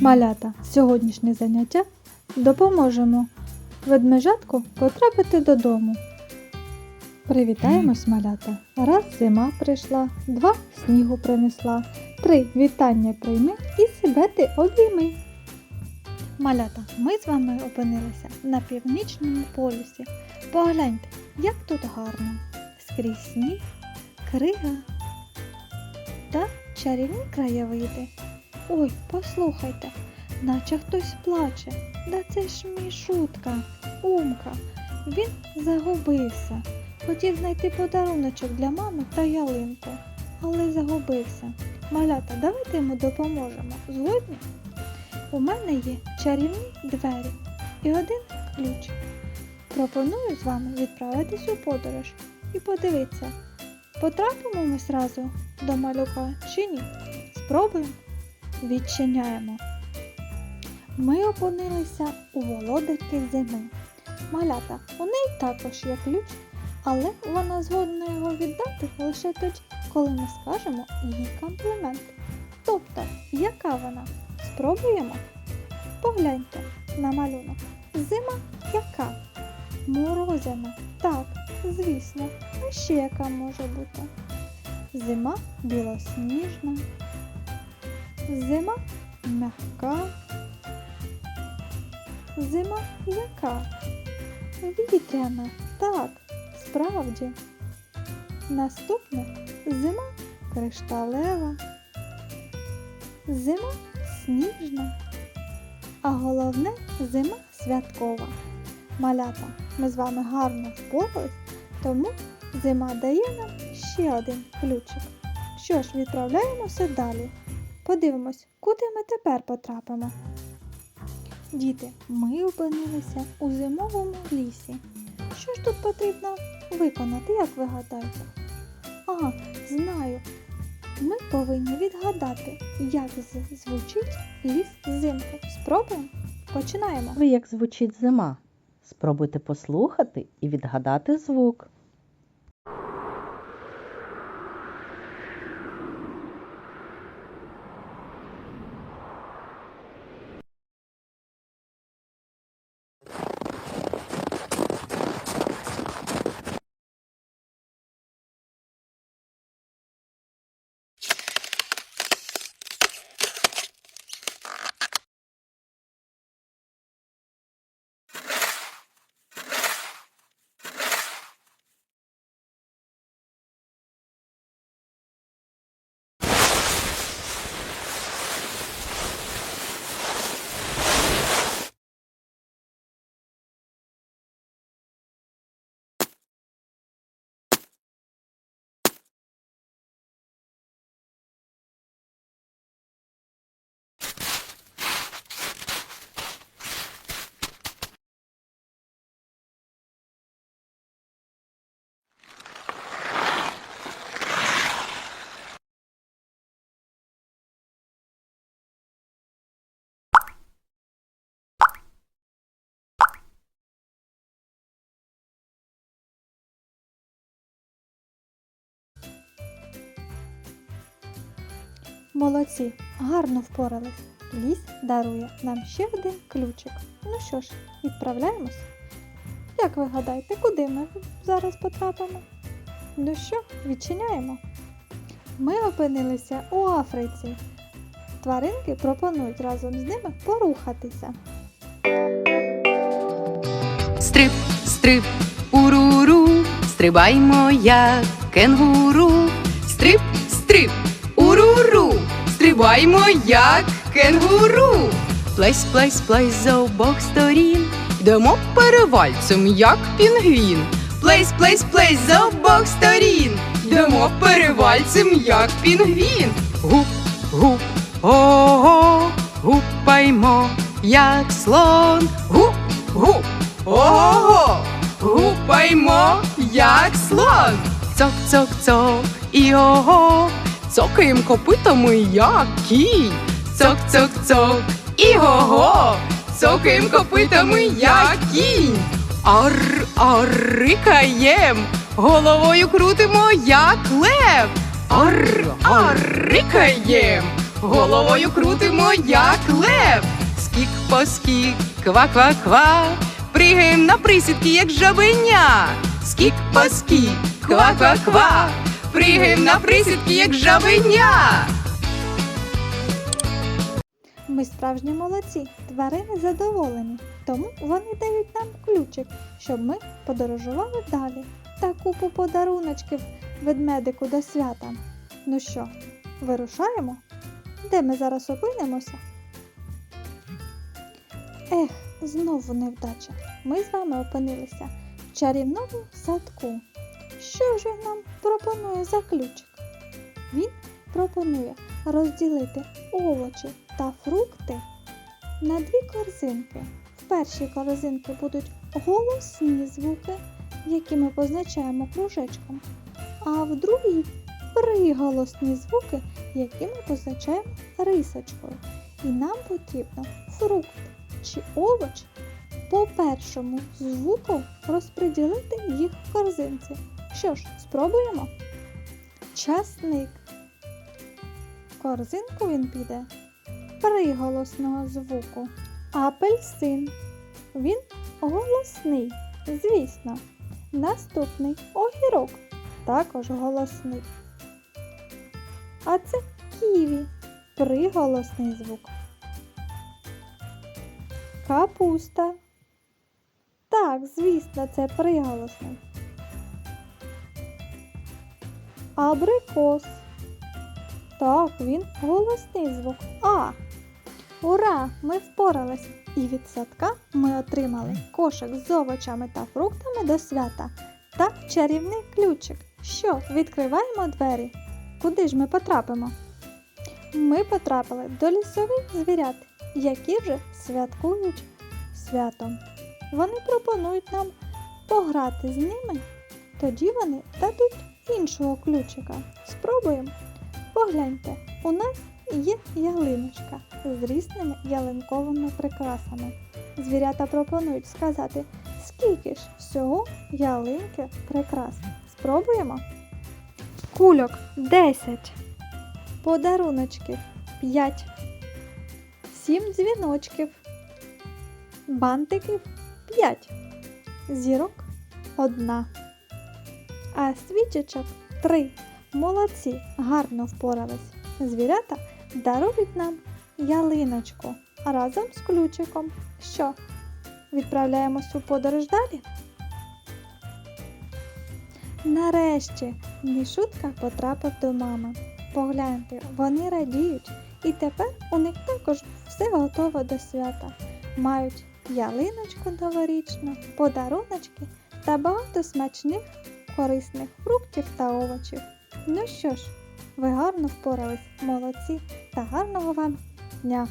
Малята, сьогоднішнє заняття допоможемо ведмежатку потрапити додому. Привітаємось, малята. Раз зима прийшла, два снігу принесла, три вітання прийми і себе ти обійми. Малята, ми з вами опинилися на північному полюсі. Погляньте, як тут гарно. Скрізь сніг, крига та чарівні краєвиди. Ой, послухайте, наче хтось плаче. Да це ж мішутка, умка. Він загубився. Хотів знайти подаруночок для мами та ялинку, але загубився. Малята, давайте йому допоможемо. Згодні? У мене є чарівні двері і один ключ. Пропоную з вами відправитись у подорож і подивитися, потрапимо ми зразу до малюка чи ні. Спробуємо. Відчиняємо. Ми опинилися у володарки зими. Малята, у неї також є ключ, але вона згодна його віддати лише тоді, коли ми скажемо їй комплімент. Тобто, яка вона? Спробуємо? Погляньте на малюнок. Зима яка? Морозяна. Так, звісно. А ще яка може бути? Зима білосніжна. Зима м'яка. Зима яка? Вітряна. Так, справді. Наступне зима кришталева. Зима сніжна. А головне зима святкова. Малята, ми з вами гарно впорались, тому зима дає нам ще один ключик. Що ж, відправляємося далі. Подивимось, куди ми тепер потрапимо. Діти, ми опинилися у зимовому лісі. Що ж тут потрібно виконати, як ви гадаєте? Ага, знаю. Ми повинні відгадати, як звучить ліс взимку. Спробуємо? Починаємо. Ви як звучить зима? Спробуйте послухати і відгадати звук. Молодці, гарно впорались. Ліс дарує нам ще один ключик. Ну що ж, відправляємось. Як ви гадаєте, куди ми зараз потрапимо? Ну що, відчиняємо. Ми опинилися у Африці. Тваринки пропонують разом з ними порухатися. Стрип, стрип, уруру, стрибаймо як кенгуру. Стрибаймо як кенгуру. Плесь, плесь, плесь з обох сторін. Йдемо перевальцем, як пінгвін. Плесь, плесь, плесь з обох сторін. Йдемо перевальцем, як пінгвін. Гуп, гуп, ого, гупаймо, як слон. Гуп, гуп. Ого! Гупаймо, як слон. Цок, цок, цок, і ого. Цокаєм копитами, як кінь. Цок, цок, цок, і ого. Цокаєм копитами, як кінь. Ар, ар, рикаєм. Головою крутимо, як лев. Ар, ар, рикаєм. головою крутимо, як лев. Скік по ква-ква-ква, пригаєм на присідки, як жабеня. Скік по ква-ква-ква, пригаєм на присідки, як жабеня. Ми справжні молодці, тварини задоволені, тому вони дають нам ключик, щоб ми подорожували далі. Та купу подаруночків ведмедику до свята. Ну що, вирушаємо? Де ми зараз опинимося? Ех, знову невдача. Ми з вами опинилися в чарівному садку. Що ж нам пропонує за ключик? Він пропонує розділити овочі та фрукти на дві корзинки. В першій корзинці будуть голосні звуки, які ми позначаємо кружечком, а в другій приголосні звуки, які ми позначаємо рисочкою. І нам потрібно фрукт чи овоч по першому звуку розподілити їх в корзинці. Що ж, спробуємо? Часник. В корзинку він піде приголосного звуку. Апельсин. Він голосний, звісно. Наступний огірок також голосний. А це ківі приголосний звук. Капуста. Так, звісно, це приголосний. Абрикос. Так, він голосний звук А. Ура! Ми впорались! І від садка ми отримали кошик з овочами та фруктами до свята та чарівний ключик. Що, відкриваємо двері? Куди ж ми потрапимо? Ми потрапили до лісових звірят, які вже святкують святом. Вони пропонують нам пограти з ними, тоді вони дадуть іншого ключика. Спробуємо. Погляньте, у нас є ялиночка з різними ялинковими прикрасами. Звірята пропонують сказати, скільки ж всього ялинки прикрас. Спробуємо. Кульок 10. Подаруночків 5. 7 дзвіночків. Бантиків 5. Зірок 1. А свічечок 3. Молодці, гарно впорались. Звірята дарують нам ялиночку разом з ключиком. Що, відправляємось у подорож далі? Нарешті Мішутка потрапив до мами. Погляньте, вони радіють, і тепер у них також все готово до свята. Мають ялиночку новорічну, подаруночки та багато смачних корисних фруктів та овочів. Ну що ж, ви гарно впорались, молодці та гарного вам дня!